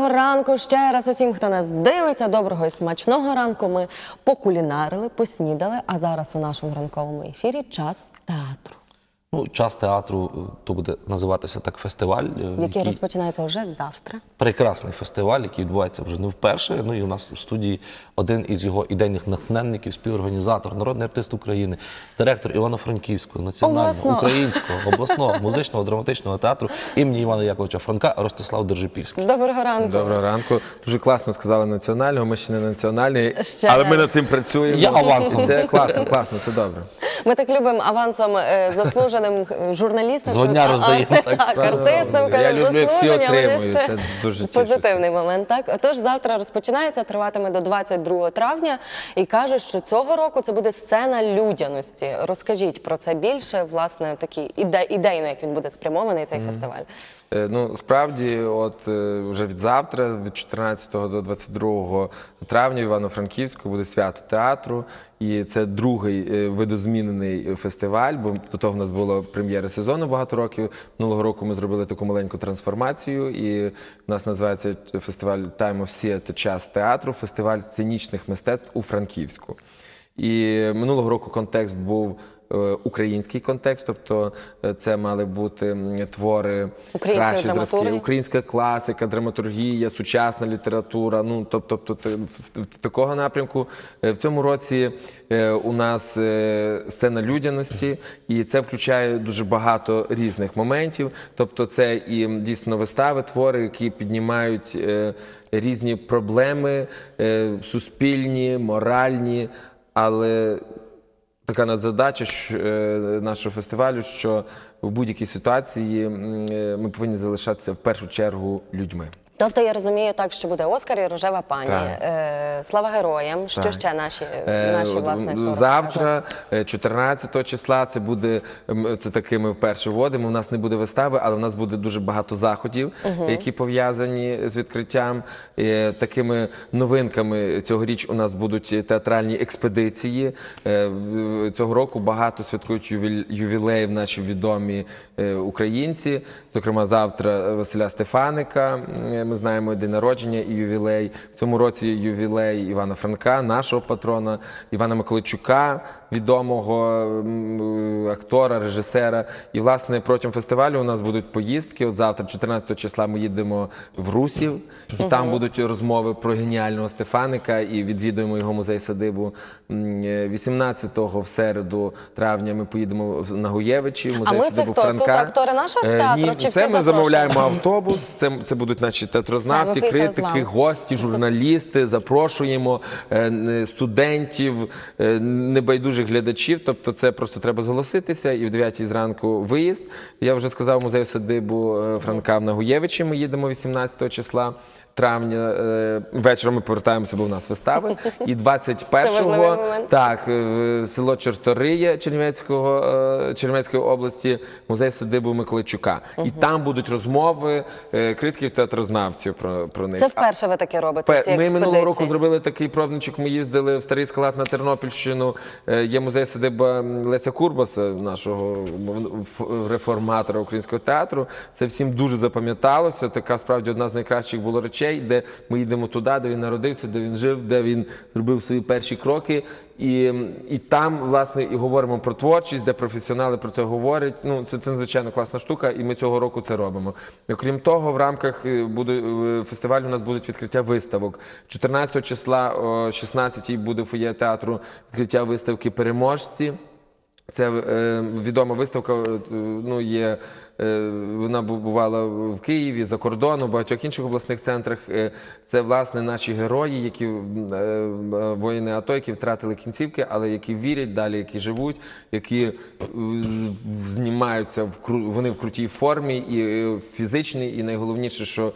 Доброго ранку ще раз усім, хто нас дивиться. Доброго і смачного ранку. Ми покулінарили, поснідали. А зараз у нашому ранковому ефірі час театру, Ну, час театру е, то буде називатися так фестиваль, е, який розпочинається вже завтра. прекрасний фестиваль, який відбувається вже не вперше. Ну і у нас в студії один із його ідейних натхненників, співорганізатор, народний артист України, директор Івано-Франківського національного Обласного. українського обласного музичного драматичного театру імені Івана Яковича Франка Ростислав Держипільський. Доброго ранку. Доброго ранку. Дуже класно сказали національного. Ми ще не національний, Ще але не. ми над цим працюємо. Я авансом. Це класно, класно, це добре. Ми так любимо авансом е, заслуженим журналістам. А- роздаємо, так. Так, артистам Я кажуть, люблю, як всі заслуження, вони отримують, ще це дуже позитивний момент. Так, отож, завтра розпочинається, триватиме до 22 травня, і кажуть, що цього року це буде сцена людяності. Розкажіть про це більше, власне, такі іде, ідейно, як він буде спрямований цей фестиваль. Е, Ну, справді, от е, вже від завтра, від 14 до 22 травня в Івано-Франківську буде свято театру. І це другий е, видозмінений фестиваль, бо до того в нас було прем'єра сезону багато років. Минулого року ми зробили таку маленьку трансформацію, і в нас називається фестиваль Time of Theatre час театру, фестиваль сценічних мистецтв у Франківську. І минулого року контекст був український контекст, тобто е, це мали бути твори кращі зразки, українська класика, драматургія, сучасна література. Ну тобто, тобто такого напрямку Е, в цьому році е, у нас е, сцена людяності, і це включає дуже багато різних моментів. Тобто, це і дійсно вистави, твори, які піднімають е, різні проблеми е, суспільні, моральні, але така надзадача е, нашого фестивалю, що в будь-якій ситуації е, ми повинні залишатися в першу чергу людьми. Тобто я розумію так, що буде Оскар і рожева пані, Так. е, слава героям. Що Так. ще наші, Е, наші власне хто завтра, е, 14 числа, це буде це таки ми вперше вводимо. У нас не буде вистави, але у нас буде дуже багато заходів, які пов'язані з відкриттям. Е, Такими новинками цьогоріч у нас будуть театральні експедиції. Е, Цього року багато святкують ювіл- ювілеїв наші відомі е, українці. Зокрема, завтра Василя Стефаника. е, Ми знаємо день народження і ювілей. В цьому році ювілей Івана Франка, нашого патрона, Івана Миколайчука, відомого актора, режисера. І власне протягом фестивалю у нас будуть поїздки. От завтра, 14 числа, ми їдемо в Русів, і там будуть розмови про геніального Стефаника і відвідуємо його музей садибу. Е, 18-го в середу травня ми поїдемо на Гуєвичі, музей ми це хто? Суто актори нашого Е, театру Ні, чи це всі ми замовляємо автобус. Це, це будуть наші театрознавці, критики, гості, журналісти. Запрошуємо е, студентів, е, небайдужих глядачів. Тобто, це просто треба зголоситися. І в 9 зранку виїзд. Я вже сказав музею садибу е, Франка в Нагуєвичі. Ми їдемо 18 числа. Травня е, вечором ми повертаємося, бо в нас вистави. І Це важливий 21-го так, село Чорториє Чернівецького, е, Чернівецької області, музей садибу Миколайчука. І там будуть розмови е, критиків театрознавців про, про них. Це вперше ви таке робите. Пе- ці Ми минулого року зробили такий пробничок. Ми їздили в старий скалат на Тернопільщину. Е, Є музей садиба Леся Курбаса, нашого реформатора українського театру. Це всім дуже запам'яталося. Така справді одна з найкращих було речей, де ми їдемо туди, де він народився, де він жив, де він зробив свої перші кроки. І, і там, власне, і говоримо про творчість, де професіонали про це говорять. Ну, це, це надзвичайно класна штука, і ми цього року це робимо. Окрім того, в рамках е, буде, е, фестивалю у нас будуть відкриття виставок. 14 числа о 16-й буде фоє театру відкриття виставки Переможці. Це е, відома виставка. е, Ну є вона бу- бувала в Києві, за кордоном, в багатьох інших обласних центрах. Е, Це власне наші герої, які е, е, воїни АТО, які втратили кінцівки, але які вірять далі, які живуть, які е, знімаються в вони в крутій формі, і е, фізичній, і найголовніше, що е,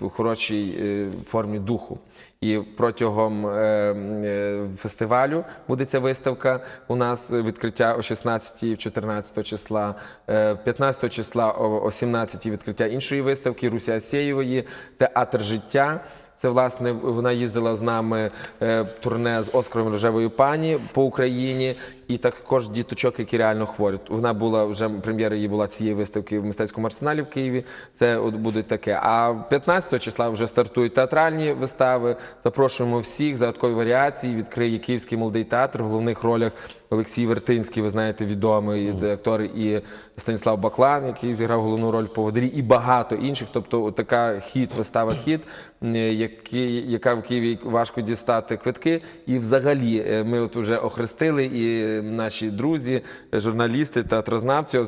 в хорошій е, формі духу. І протягом е, е, фестивалю буде ця виставка. У нас відкриття о 16 і 14 числа, е, 15 числа о о 17 відкриття іншої виставки Русі Асєєвої, театр життя. Це власне вона їздила з нами е, турне з Оскаром Рожевою пані по Україні. І також діточок, які реально хворі. Вона була вже прем'єра її була цієї виставки в мистецькому арсеналі в Києві. Це от буде таке. А 15 числа вже стартують театральні вистави. Запрошуємо всіх загадкові варіації. Відкриє Київський молодий театр в головних ролях. Олексій Вертинський, ви знаєте, відомий актор, і Станіслав Баклан, який зіграв головну роль в поводирі, і багато інших. Тобто, така хіт, вистава хіт, який, яка в Києві важко дістати квитки. І взагалі е, ми от вже охрестили, і наші друзі, журналісти, театрознавці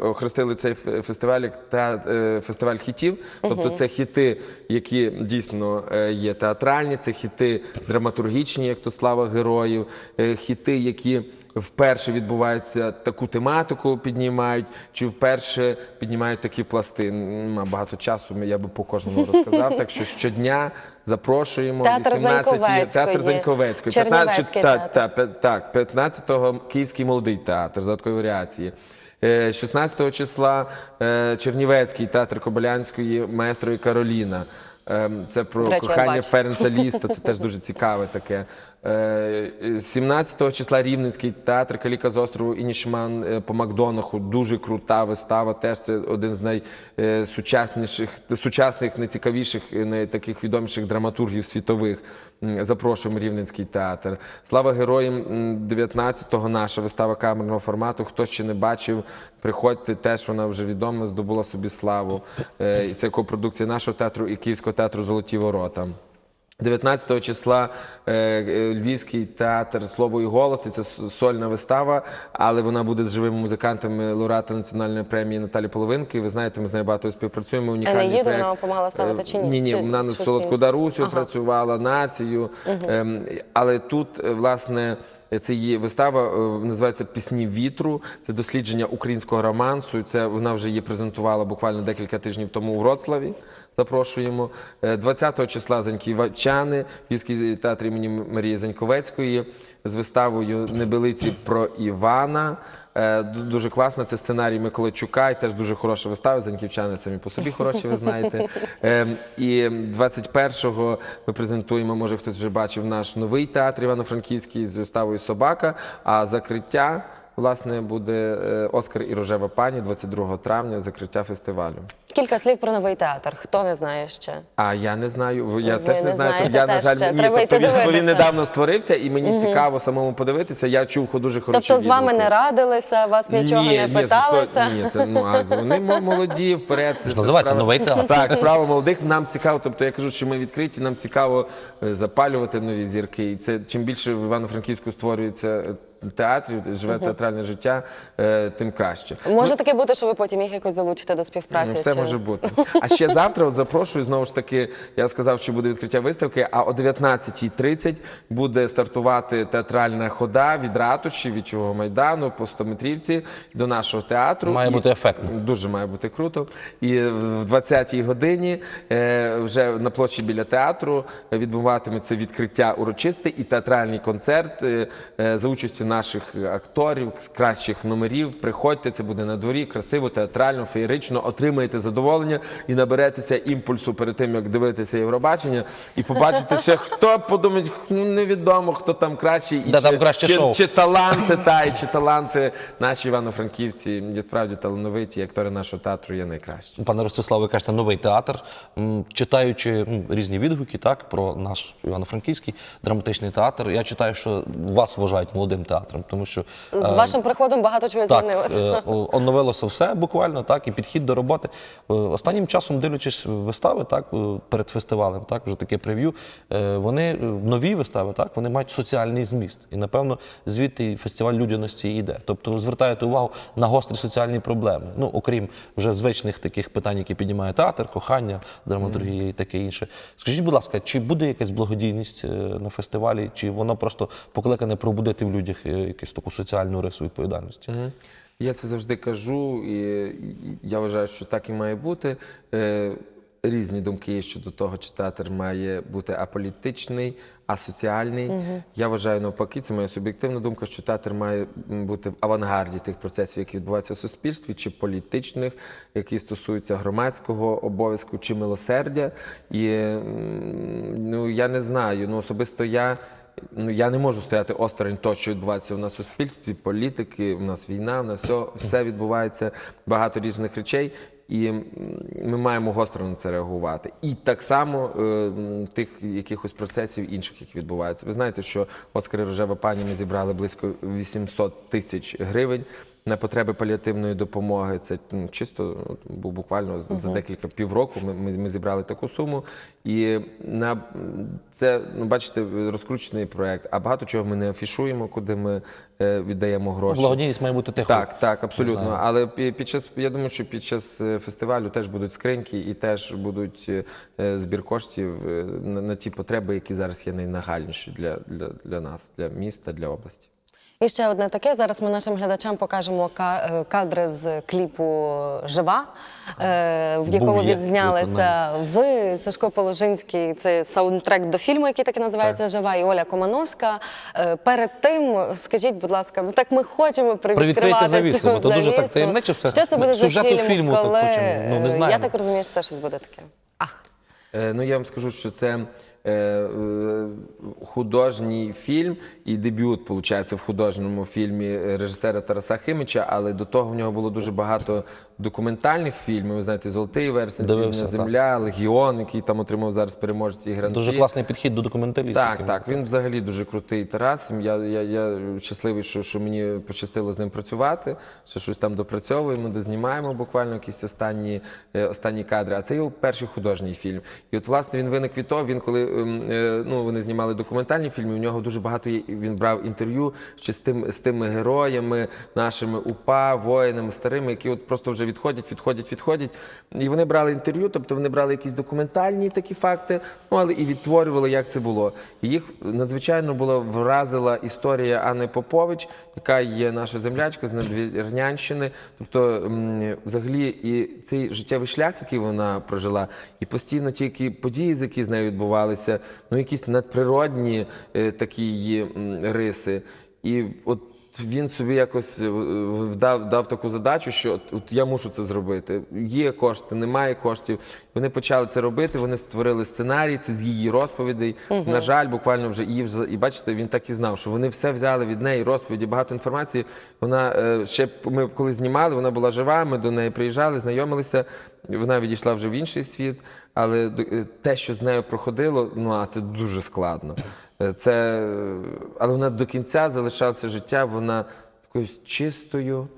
охрестили цей фестиваль як те- е, фестиваль хітів. Тобто, це хіти, які дійсно е, є театральні, це хіти драматургічні, як то слава героїв, е, хіти, які вперше відбуваються таку тематику, піднімають, чи вперше піднімають такі пласти. Нема багато часу, я би по кожному розказав. Так що щодня запрошуємо Театр 18 Заньковецької, театр Заньковецької, Чернівецький та, театр. та, пе- так, 15-го Київський молодий театр задаткової варіації. Е, 16 числа е, Чернівецький театр Кобилянської маестро Кароліна. Ем, Це про До речі, я кохання бачу. Ференца Ліста, це теж дуже цікаве таке. Е, 17 числа Рівненський театр Каліка з острову Інішман е, по Макдонаху. Дуже крута вистава. Теж це один з найсучасніших, сучасних, найцікавіших, е, най- таких відоміших драматургів світових. Запрошуємо Рівненський театр. Слава героям м, 19-го наша вистава камерного формату. Хто ще не бачив, приходьте. Теж вона вже відома, здобула собі славу. Е, І це копродукція нашого театру і Київського театру Золоті ворота. 19 числа е, е, Львівський театр Слово і голос. І це сольна вистава, але вона буде з живими музикантами лауреата національної премії Наталі Половинки. Ви знаєте, ми з нею багато співпрацюємо. Унікальний Енеїду проект. вона допомагала ставити чи ні? Ні, ні, Чи вона на солодку? Дарусю Ага. працювала, націю. Ем, але тут, власне. Це її вистава е, називається Пісні вітру. Це дослідження українського романсу. Це вона вже її презентувала буквально декілька тижнів тому у Вроцлаві. Запрошуємо. Е, 20 числа Заньківчани, Львівський театр імені Марії Заньковецької з виставою Небелиці про Івана. Е, Дуже класно. Це сценарій Миколайчука, і теж дуже хороша вистава. Заньківчани самі по собі хороші, ви знаєте. Е, І 21-го ми презентуємо, може хтось вже бачив наш новий театр Івано-Франківський з виставою Собака. А закриття власне буде е, Оскар і рожева пані 22 травня. Закриття фестивалю. Кілька слів про новий театр. Хто не знає ще? А я не знаю. Я Ви теж не знаю. знаєте я на жаль ще. ні. Тобто він, він недавно створився, і мені цікаво самому подивитися. Я чув дуже хороші Тобто з вами відгуки. не радилися, вас нічого ні, не ні, питалися? Це, ні, це ну а вони молоді вперед. Це, це називається справа- новий театр. Так, справа молодих. Нам цікаво. Тобто я кажу, що ми відкриті. Нам цікаво е, запалювати нові зірки. І це чим більше в Івано-Франківську створюється е, театрів, живе театральне життя, е, тим краще. Може таке бути, що ви потім їх якось залучите до співпраці? Ну, Все чи- може бути. А ще завтра от запрошую знову ж таки. Я сказав, що буде відкриття виставки. А о 19.30 буде стартувати театральна хода від ратуші, від чого майдану по 100-метрівці до нашого театру. Має І- бути ефектно. Дуже має бути круто. І в 20-й годині е, вже на площі біля театру відбуватиметься відкриття урочисте і театральний концерт е, е, за участі наших акторів, кращих номерів. Приходьте, це буде на дворі, красиво, театрально, феєрично, отримаєте задоволення і наберетеся імпульсу перед тим, як дивитися Євробачення, і побачите ще хто подумає, ну невідомо, хто там кращий, і Де там краще чи, шоу. чи таланти, та і чи таланти наші івано-франківці є справді талановиті, актори нашого театру є найкращі. Пане Ростиславе, ви кажете, новий театр. М, Читаючи м, різні відгуки так, про наш Івано-Франківський драматичний театр, я читаю, що вас вважають молодим театром, тому що З е, вашим приходом багато чого так, змінилося. е, о- оновилося все буквально, так, і підхід до роботи. Е, Останнім часом, дивлячись вистави, так, е, перед фестивалем, так, вже таке прев'ю, е, вони нові вистави, так, вони мають соціальний зміст. І, напевно, звідти фестиваль людяності йде. Тобто ви звертаєте увагу на гострі соціальні проблеми. Ну, окрім вже звичних таких питань, які піднімає театр, кохання, драматургія і таке інше. Скажіть, будь ласка, чи буде якась благодійність на фестивалі, чи воно просто покликане пробудити в людях якусь таку соціальну рису відповідальності? Я це завжди кажу, і я вважаю, що так і має бути. Е, Різні думки є щодо того, чи театр має бути аполітичний, асоціальний. Я вважаю навпаки, це моя суб'єктивна думка, що театр має бути в авангарді тих процесів, які відбуваються в суспільстві, чи політичних, які стосуються громадського обов'язку чи милосердя. І ну я не знаю. Ну особисто я ну я не можу стояти осторонь того, що відбувається у нас в суспільстві, політики, у нас війна, у нас все, все відбувається багато різних речей. І ми маємо гостро на це реагувати. І так само е, тих якихось процесів інших, які відбуваються. Ви знаєте, що Оскари Рожева пані ми зібрали близько 800 тисяч гривень на потреби паліативної допомоги. Це ну, чисто от, бу- буквально за- за декілька півроку ми, ми, ми зібрали таку суму. І на це, ну бачите, розкручений проект. А багато чого ми не афішуємо, куди ми е, віддаємо гроші. Благодійність має бути тихо. Так, так, абсолютно. Але під час, я думаю, що під час е, фестивалю теж будуть скриньки і теж будуть е, е, збір коштів на, на ті потреби, які зараз є найнагальніші для, для, для нас, для міста, для області. І ще одне таке. Зараз ми нашим глядачам покажемо е, кадри з кліпу Жива, е, в якому відзнялися ви, Сашко Положинський. Це саундтрек до фільму, який так і називається Жива, і Оля Комановська. Е, Перед тим, скажіть, будь ласка, ну так ми хочемо привідкривати завісу, бо то дуже так таємниче все. Що це буде за фільм, фільму так коли... хочемо, ну, не. Я так розумію, що це щось буде таке. Ах. Ну, я вам скажу, що це художній фільм і дебют, виходить, в художньому фільмі е, режисера Тараса Химича, але до того в нього було дуже багато документальних фільмів. Ви знаєте, Золотий версень, Дивився, земля, Легіон, який там отримав зараз переможці і гран Дуже класний підхід до документалістики. так, так. Він взагалі дуже крутий Тарас. Я, я, я щасливий, що, що мені пощастило з ним працювати. Що щось там допрацьовуємо, де знімаємо буквально якісь останні, е, останні кадри. А це його перший художній фільм. І от власне він виник від того. Він коли е, ну вони знімали документальні фільми. У нього дуже багато є. Він брав інтерв'ю ще з тим з тими героями, нашими УПА, воїнами, старими, які от просто вже відходять, відходять, відходять. І вони брали інтерв'ю, тобто вони брали якісь документальні такі факти, ну але і відтворювали, як це було. І їх надзвичайно була вразила історія Анни Попович, яка є наша землячка з Надвірнянщини. Тобто, взагалі, і цей життєвий шлях, який вона прожила, і постійно ті які події, з які з нею відбувалися, ну якісь надприродні е, такі її риси. І от він собі якось е, дав, дав таку задачу, що от, от я мушу це зробити. Є кошти, немає коштів. Вони почали це робити. Вони створили сценарій, це з її розповідей. На жаль, буквально вже її вже і бачите, він так і знав, що вони все взяли від неї, розповіді, багато інформації. Вона е, ще ми коли знімали, вона була жива. Ми до неї приїжджали, знайомилися. Вона відійшла вже в інший світ, але е, те, що з нею проходило, ну а це дуже складно. Е, Це, але вона до кінця залишалася життя, вона якоюсь чистою,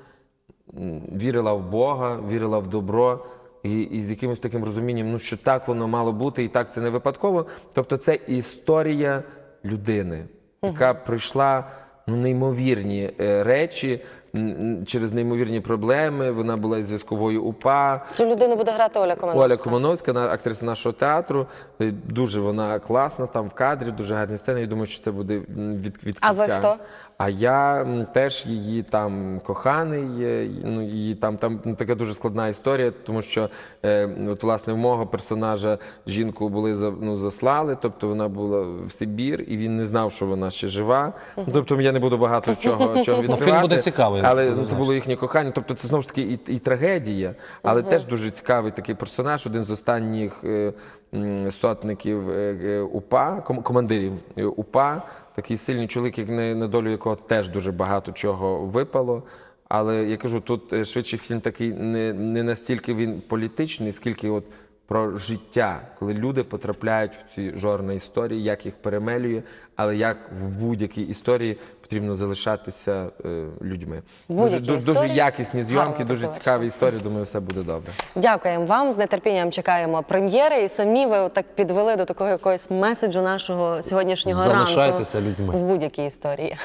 вірила в Бога, вірила в добро. І, і з якимось таким розумінням, ну що так воно мало бути, і так це не випадково. Тобто, це історія людини, яка пройшла ну, неймовірні е, речі через неймовірні проблеми. Вона була із зв'язковою УПА. Цю людину буде грати Оля Комановська. Оля Комановська, на- актриса нашого театру. Е, Дуже вона класна там в кадрі, дуже гарні сцени. Я думаю, що це буде від, відкриття. А ви хто? А я теж її там коханий. е, Ну її там там ну, така дуже складна історія, тому що е, от власне в мого персонажа жінку були за- ну, заслали, тобто вона була в Сибір, і він не знав, що вона ще жива. Ну, Тобто я не буду багато чого, чого відкривати. фільм буде цікавий, але це було їхнє кохання. Тобто це знову ж таки і, і трагедія, але теж дуже цікавий такий персонаж, один з останніх е, м, сотників е, е, УПА, ком- командирів е, УПА, такий сильний чоловік, як на, на долю якого теж дуже багато чого випало. Але я кажу, тут е, швидше фільм такий не, не настільки він політичний, скільки от про життя, коли люди потрапляють в ці жорні історії, як їх перемелює, але як в будь-якій історії потрібно залишатися е, людьми. Дуже, дуже, дуже якісні зйомки, дуже цікаві історії. Думаю, все буде добре. Дякуємо вам. З нетерпінням чекаємо прем'єри. І самі ви так підвели до такого якогось меседжу нашого сьогоднішнього ранку Залишайтеся людьми. в будь-якій історії.